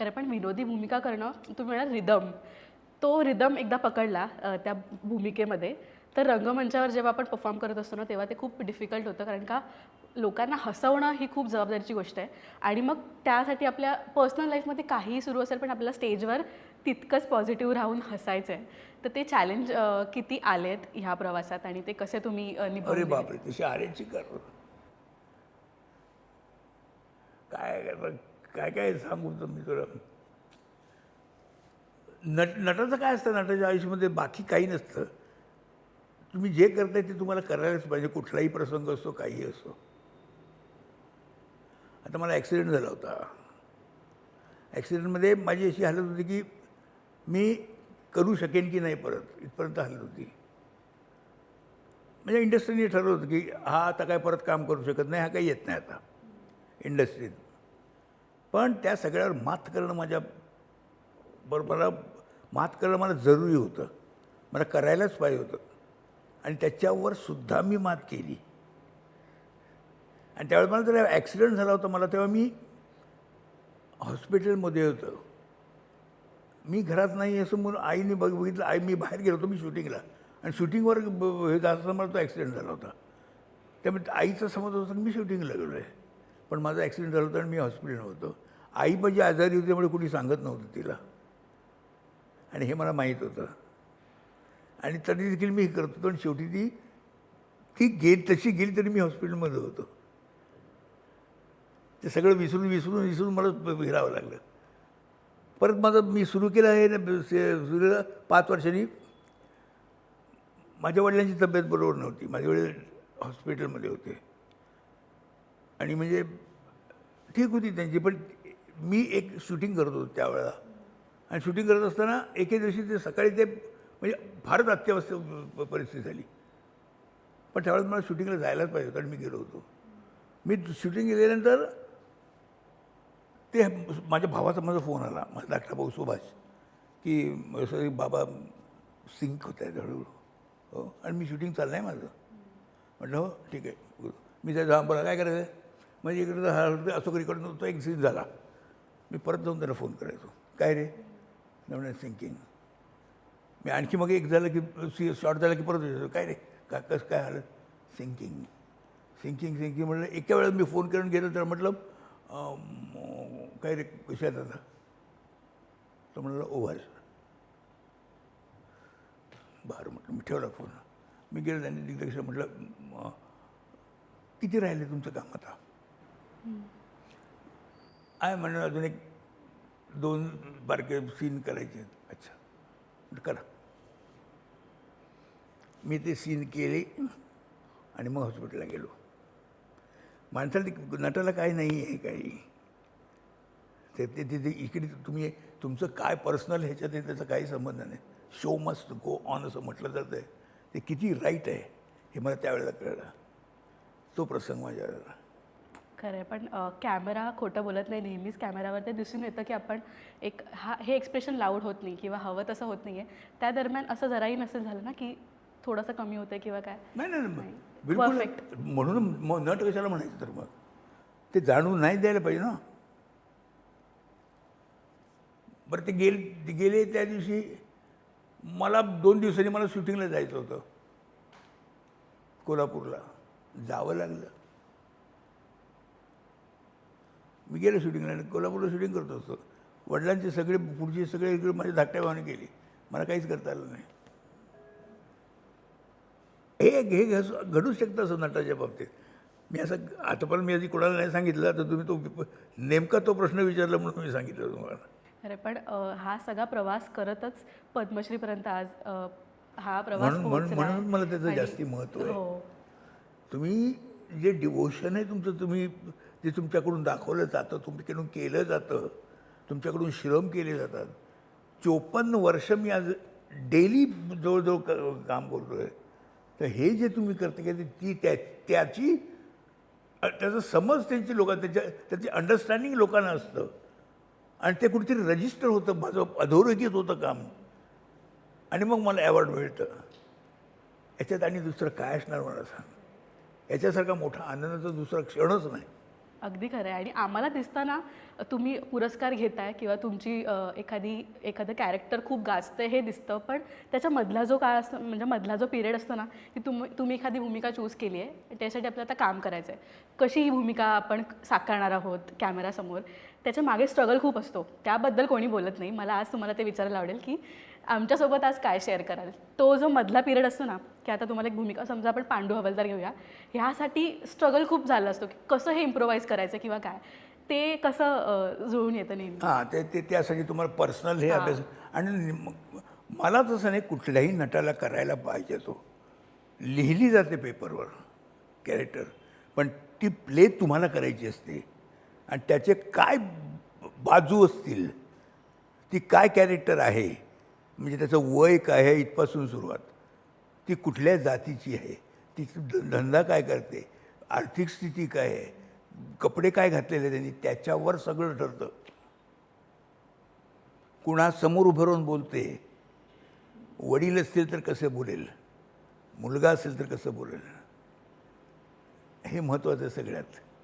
खरं पण विनोदी भूमिका करणं तुम्ही म्हणाल रिदम तो रिदम एकदा पकडला त्या भूमिकेमध्ये. तर रंगमंचावर जेव्हा आपण परफॉर्म करत असतो ना तेव्हा ते खूप डिफिकल्ट होतं कारण का लोकांना हसवणं ही खूप जबाबदारीची गोष्ट आहे. आणि मग त्यासाठी आपल्या पर्सनल लाईफमध्ये काहीही सुरू असेल पण आपल्याला स्टेजवर तितकंच पॉझिटिव्ह राहून हसायचं आहे तर ते चॅलेंज किती आलेत ह्या प्रवासात आणि ते कसे तुम्ही अरे बापरे तशी आरेची कर. काय काय काय सांगू तर मी तुला? नट नटाचं काय असतं? नटाच्या आयुष्यामध्ये बाकी काही नसतं. तुम्ही जे करताय ते तुम्हाला करायलाच पाहिजे. कुठलाही प्रसंग असतो काही असो. आता मला ॲक्सिडेंट झाला होता. ॲक्सिडेंटमध्ये माझी अशी हालत होती की मी करू शकेन की नाही परत? इथपर्यंत हालत होती. म्हणजे इंडस्ट्रीने ठरवलं होतं की हा आता काय परत काम करू शकत नाही हा काही येत नाही आता. इंडस्ट्रीत पण त्या सगळ्यावर मात करणं माझ्या बरोबर मला मात करणं मला जरुरी होतं. मला करायलाच पाहिजे होतं. आणि त्याच्यावर सुद्धा मी मात केली. आणि त्यावेळेस मला जरा ॲक्सिडेंट झाला होता मला तेव्हा मी हॉस्पिटलमध्ये होतं. मी घरात नाही असं म्हणून आईने बघ बघितलं. आई मी बाहेर गेलो होतो मी शूटिंगला. आणि शूटिंगवर ब- हे जात असताना मला तो ॲक्सिडेंट झाला होता. त्यामुळे आईचा समज होता मी शूटिंगला गेलो आहे पण माझा ॲक्सिडेंट झाला होता आणि मी हॉस्पिटलला होतो. आई म्हणजे आजारी होती त्यामुळे कुणी सांगत नव्हतं तिला. आणि हे मला माहीत होतं. आणि तरी देखील मी हे करत होतो आणि शेवटी ती ती गेली तशी गेली तरी मी हॉस्पिटलमध्ये होतो. ते सगळं विसरून विसरून विसरून मला विरावं फिरावं लागलं. परत माझं मी सुरू केलं आहे सुरूला पाच वर्षांनी. माझ्या वडिलांची तब्येत बरोबर नव्हती. माझे वडील हॉस्पिटलमध्ये होते. आणि म्हणजे ठीक होती त्यांची पण मी एक शूटिंग करत होतो त्यावेळेला. आणि शूटिंग करत असताना एके दिवशी ते सकाळी ते म्हणजे फारच अत्यावश्यक परिस्थिती झाली. पण त्यावेळेस मला शूटिंगला जायलाच पाहिजे होतं आणि मी गेलो होतो. मी शूटिंग गेल्यानंतर ते माझ्या भावाचा माझा फोन आला माझा धाकटा भाऊ सुभाष की असं बाबा सिंक होत आहेत हळूहळू हो आणि मी शूटिंग चाललं आहे माझं. म्हटलं हो ठीक आहे. मी त्या जाऊन बोला काय करायचं आहे म्हणजे इकडं हळूहळू असं करीकडून तो एक सीन झाला. मी परत जाऊन त्याला फोन करायचो. काय रे? नवीन सिंकिंग मी आणखी मग एक झालं की सी शॉर्ट झाला की परत यायचो काय रे? का कसं काय आलं? सिंकिंग सिंकिंग सिंकिंग म्हटलं एका वेळेला मी फोन करून गेलो तर म्हटलं काय रे कशात आता? तो म्हटलं ओव्हर. बरं म्हटलं मी ठेवला फोन. मी गेलो त्यांनी दिग्दर्शन म्हटलं किती राहिले तुमचं काम आता? आहे म्हणून अजून एक दोन बारके सीन करायचे आहेत. अच्छा. करा. मी ते सीन केले आणि मग हॉस्पिटलला गेलो. माणसाला नटाला काय नाही आहे काही. ते ते तिथे इकडे तुम्ही तुमचं काय पर्सनल ह्याच्यात आहे त्याचा काही संबंध नाही. शो मस्ट गो ऑन असं म्हटलं जातं ते किती राईट आहे हे मला त्यावेळेला कळलं. तो प्रसंग माझ्या खरं आहे पण कॅमेरा खोटं बोलत नाही नेहमीच कॅमेरावर ते दिसून येतं की आपण एक हा हे एक्सप्रेशन लाऊड होत नाही किंवा हवं तसं होत नाही आहे त्या दरम्यान असं जराही नसेल झालं ना की थोडंसं कमी होतं किंवा काय? नाही नाही. बिलकुल. म्हणून मग नट कशाला म्हणायचं तर मग? ते जाणून नाही द्यायला पाहिजे ना. बरं ते गेल गेले त्या दिवशी मला दोन दिवसांनी मला शूटिंगला जायचं होतं. कोल्हापूरला. जावं लागलं. मी गेलो शूटिंगला आणि कोल्हापूरला शूटिंग करत असतो वडिलांचे सगळे पुढचे सगळे इकडे माझ्या धाकट्या भावाने केली. मला काहीच करता आलं नाही. हे हे घस- घडू शकतं असं नटाच्या बाबतीत. मी असं आतापर्यंत मी आधी कोणाला नाही सांगितलं तर तुम्ही तो नेमका तो प्रश्न विचारला म्हणून मी सांगितलं तुम्हाला. खरं पण हा सगळा प्रवास करतच पद्मश्रीपर्यंत आज हा प्रवास म्हणून म्हणून मला त्याचं जास्ती महत्त्व आहे. हो. तुम्ही जे डिवोशन आहे तुमचं तुम्ही जे तुमच्याकडून दाखवलं जातं तुमच्याकडून केलं जातं तुमच्याकडून श्रम केले जातात. चोपन्न वर्ष मी आज डेली जवळजवळ क- काम करतो आहे तर हे जे तुम्ही करता की ती त्या त्याची त्याचं त्याचा समज त्यांची लोक त्याच्या त्याची अंडरस्टँडिंग लोकांना असतं. आणि ते कुठेतरी रजिस्टर होतं माझं अधोरेखित होतं काम. आणि मग मला अवॉर्ड मिळतं. याच्यात आणि दुसरं काय असणार मला सांग. याच्यासारखा मोठा आनंदाचा दुसरा क्षणच नाही. अगदी खरं आहे. आणि आम्हाला दिसताना तुम्ही पुरस्कार घेताय किंवा तुमची एखादी एखादं कॅरेक्टर खूप गाजतं हे दिसतं. पण त्याच्या मधला जो काळ असतो म्हणजे मधला जो पिरियड असतो ना की तुम्ही तुम्ही एखादी भूमिका चूज केली आहे त्यासाठी आपल्याला आता काम करायचं आहे. कशी ही भूमिका आपण साकारणार आहोत कॅमेरासमोर त्याच्यामागे स्ट्रगल खूप असतो. त्याबद्दल कोणी बोलत नाही. मला आज तुम्हाला ते विचारायला आवडेल की आमच्यासोबत आज काय शेअर कराल? तो जो मधला पिरियड असतो ना की आता तुम्हाला एक भूमिका समजा आपण पांडू हवालदार घेऊया ह्यासाठी स्ट्रगल खूप झालं असतो की कसं हे इम्प्रोवाईज करायचं किंवा काय? ते कसं जुळून येतं नेहमी? हां ते ते त्यासाठी तुम्हाला पर्सनल हे अभ्यास आणि मला तसं नाही कुठल्याही नटाला करायला पाहिजे तो. लिहिली जाते पेपरवर कॅरेक्टर पण ती प्ले तुम्हाला करायची असते. आणि त्याचे काय बाजू असतील? ती काय कॅरेक्टर आहे? म्हणजे त्याचं वय काय आहे इथपासून सुरुवात. ती कुठल्या जातीची आहे? ती ध- धंदा काय करते? आर्थिक स्थिती काय आहे? कपडे काय घातलेले त्यांनी? त्याच्यावर सगळं ठरतं. कुणासमोर उभं राहून बोलते? वडील असतील तर कसं बोलेल? मुलगा असेल तर कसं बोलेल? हे महत्त्वाचं सगळ्यात.